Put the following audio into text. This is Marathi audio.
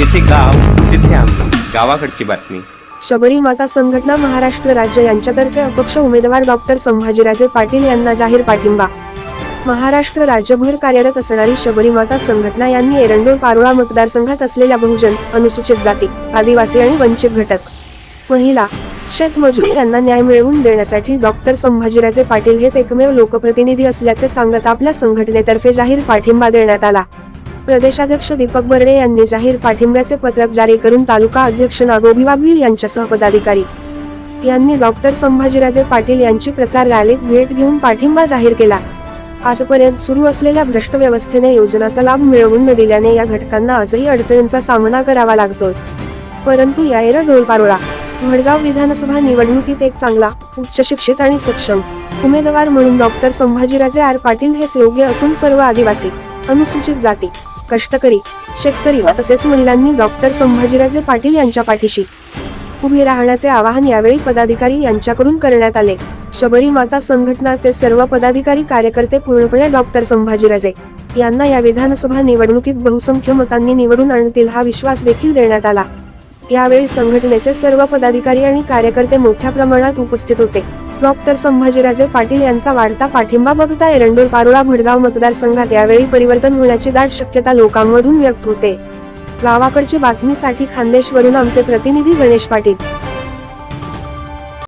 गाव तिथे आम्ही गावाकडची बातमी. शबरी माता संघटना महाराष्ट्र राज्य यांच्यातर्फे अपक्ष उमेदवार डॉक्टर संभाजीराजे पाटील यांना जाहीर पाठिंबा. महाराष्ट्र राज्यभर कार्यरत असणारी शबरी माता संघटना यांनी एरंडोर पारोळा मतदारसंघात असलेल्या बहुजन अनुसूचित जाती आदिवासी आणि वंचित घटक. महिला शेतमजूर यांना न्याय मिळवून देण्यासाठी डॉक्टर संभाजीराजे पाटील हेच एकमेव लोकप्रतिनिधी असल्याचे सांगत आपल्या संघटनेतर्फे जाहीर पाठिंबा देण्यात आला. प्रदेशाध्यक्ष दीपक बर्डे यांनी जाहीर पाठिंब्याचे पत्रक जारी करून तालुका अध्यक्ष नागोभी वाघवीर यांच्यासह पदाधिकारी यांनी डॉक्टर संभाजीराजे पाटील यांची प्रचार रॅलीत भेट घेऊन पाठिंबा जाहीर केला. आजपर्यंत सुरू असलेल्या भ्रष्ट व्यवस्थेने योजनाचा लाभ मिळवून न दिल्याने या घटकांना आजही अडचणींचा सामना करावा लागतोय. परंतु या एरळ डोलपारोळा वडगाव विधानसभा निवडणुकीत एक चांगला उच्चशिक्षित आणि सक्षम उमेदवार म्हणून डॉक्टर संभाजीराजे आर पाटील हेच योग्य असून सर्व आदिवासी अनुसूचित जाती कष्टकरी शेतकरी व तसेच महिलांनी डॉक्टर संभाजीराजे पाटील यांच्या पाठीशी उभे राहण्याचे आवाहन यावेळी पदाधिकारी यांच्याकडून करण्यात आले. शबरी माता संघटनाचे सर्व पदाधिकारी कार्यकर्ते पूर्णपणे डॉक्टर संभाजीराजे यांना या विधानसभा निवडणुकीत बहुसंख्य मतांनी निवडून आणतील हा विश्वास देखील देण्यात आला. यावेळी संघटनेचे सर्व पदाधिकारी आणि कार्यकर्ते मोठ्या प्रमाणात उपस्थित होते. डॉक्टर संभाजीराजे पाटील यांचा वाढता पाठिंबा बघता एरंडोल पारोळा भडगाव मतदारसंघात यावेळी परिवर्तन होण्याची दाट शक्यता लोकांमधून व्यक्त होते. गावाकडची बातमीसाठी खान्देशवरून आमचे प्रतिनिधी गणेश पाटील.